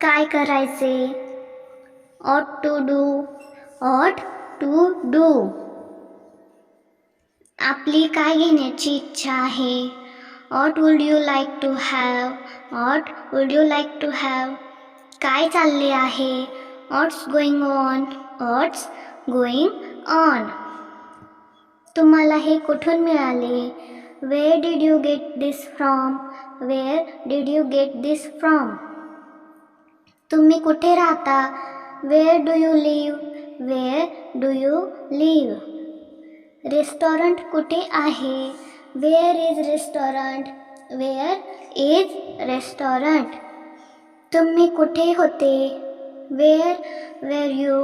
काय करायचे? What to do what to do आपली काय घेण्याची इच्छा आहे? What would you like to have what would you like to have काय चालले आहे? What's going on what's going on तुम्हाला हे कुठून मिळाले? Where did you get this from where did you get this from तुम्ही कुठे राहता? Where do you live where do you live restaurant कुठे आहे? Where is restaurant where is restaurant तुम्ही कुठे होते? Where were you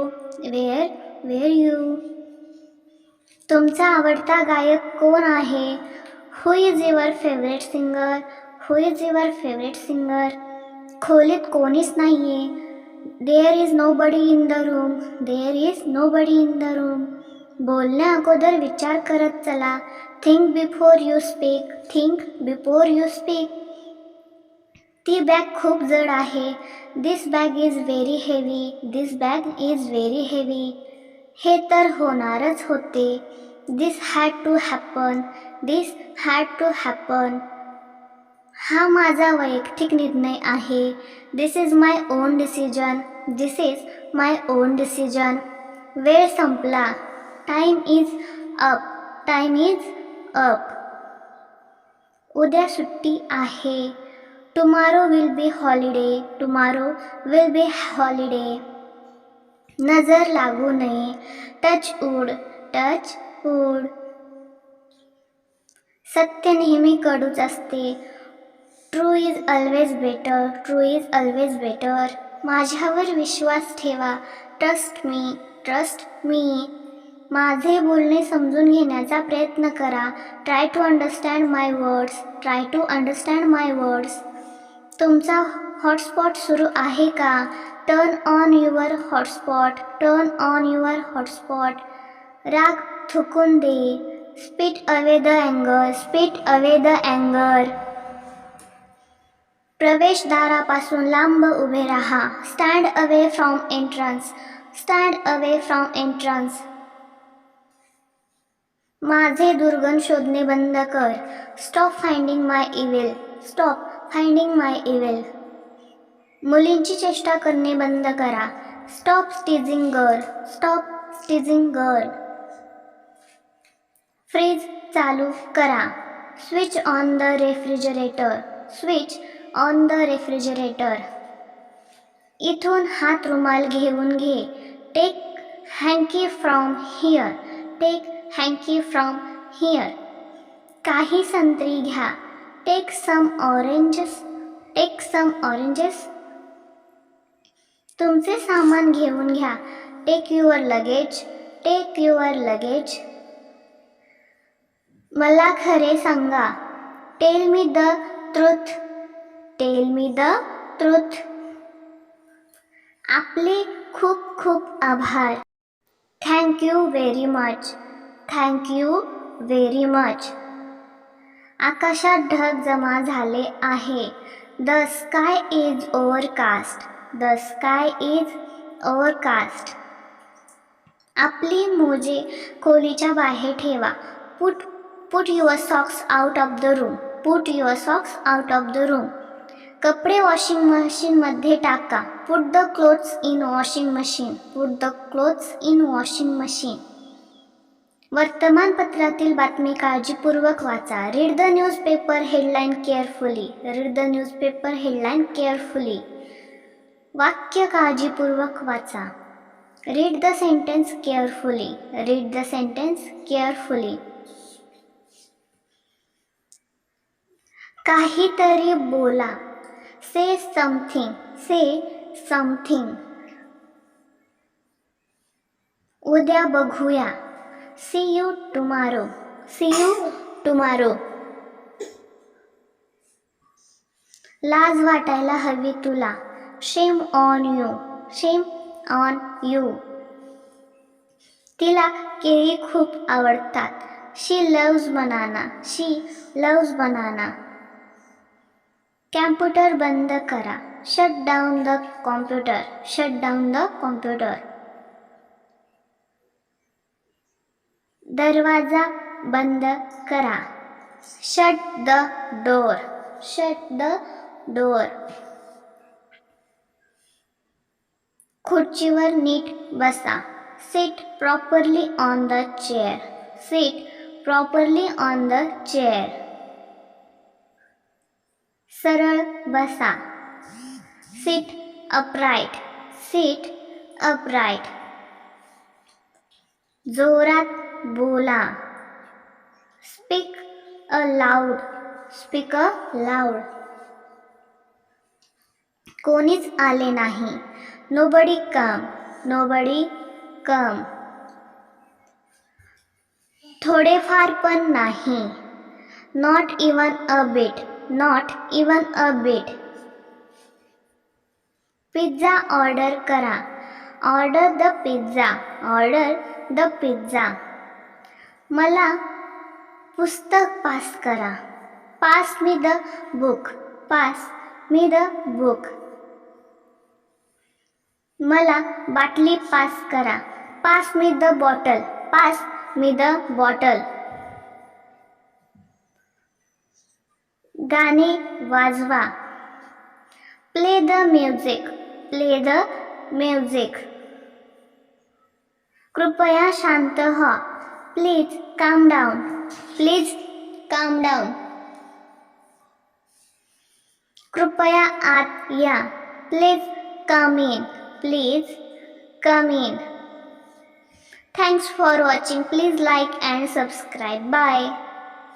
where were you तुमचा आवडता गायक कोण आहे? Who is your favourite singer who is your favourite singer खोलीत कोणीच नाही आहे there is nobody in the room there is nobody in the room बोलण्या अगोदर विचार करत चला. Think before you speak think before you speak ती बॅग खूप जड आहे. This bag is very heavy this bag is very heavy हे तर होणारच होते. This had to happen this had to happen हा माझा वैयक्तिक निर्णय आहे. This is my own decision this is my own decision वेळ संपला. Time is up time is up उद्या सुट्टी आहे. Tomorrow will be holiday tomorrow will be holiday नजर लागू नये. टच उड टच उड सत्य नेहमी कडूच असते. True is always better true is always better माझ्यावर विश्वास ठेवा. ट्रस्ट मी ट्रस्ट मी माझे बोलणे समजून घेण्याचा प्रयत्न करा. Try to understand my words try to understand my words तुमचा हॉटस्पॉट सुरू आहे का? Turn on your hotspot turn on your hotspot राग थुकून दे. Spit away the अँगर spit away the अँगर प्रवेशद्वारापासून लांब उभे राहा. Stand away from entrance stand away from entrance माझे दुर्गम शोधणे बंद कर. स्टॉप फाइंडिंग माय इवेल स्टॉप फाइंडिंग माय इवेल मुलींची चेष्टा करणे बंद करा. Stop स्टिझिंग girl stop teasing girl fridge चालू करा. Switch on the refrigerator switch on the refrigerator इथून हात रुमाल घेऊन घे. Take hanky from here take hanky from here काही संत्री घ्या. Take some oranges take some oranges तुमचे सामान घेऊन घ्या. Take your luggage take your luggage मला खरे सांगा. Tell me the truth tell me the truth आपले खूप खूप आभार. Thank you very much thank you very much आकाशात ढग जमा झाले आहे. The sky is overcast the sky is overcast आपली मोजे खोलीच्या बाहेर ठेवा. Put put your socks out of the room put your socks out of the room कपडे वॉशिंग मशीनमध्ये टाका. Put the clothes in washing machine put the clothes in washing machine वर्तमानपत्रातील बातमी काळजीपूर्वक वाचा. Read the newspaper headline carefully read the newspaper headline carefully वाक्य काळजीपूर्वक वाचा. Read the sentence carefully read the sentence carefully काहीतरी बोला. से समथिंग से समथिंग उद्या बघूया. See you tomorrow see you tomorrow लाज वाटायला हवी तुला. Shame on you shame on you तिला केळी खूप आवडतात. She loves banana she loves banana computer बंद करा. Shut down the computer shut down the computer दरवाजा बंद करा. Shut the door shut the door खुर्चीवर नीट बसा. Sit properly on the chair sit properly on the chair सरळ बसा सिट अपराईट सिट अपराईट जोरात बोला। Speak aloud speak aloud कोणीच आले नाही. नोबडी कम नोबडी कम थोडेफार पण नाही. Not even a bit not even a bit pizza order करा. Order the pizza order the pizza मला पुस्तक पास करा. Pass me the book pass me the book मला बाटली पास करा. Pass me the bottle pass me the bottle गाणे वाजवा. Play the music play the music कृपया शांत हो प्लीज काम डाऊन प्लीज काम डाऊन कृपया आत या. Please come in please come in thanks for watching please like and subscribe bye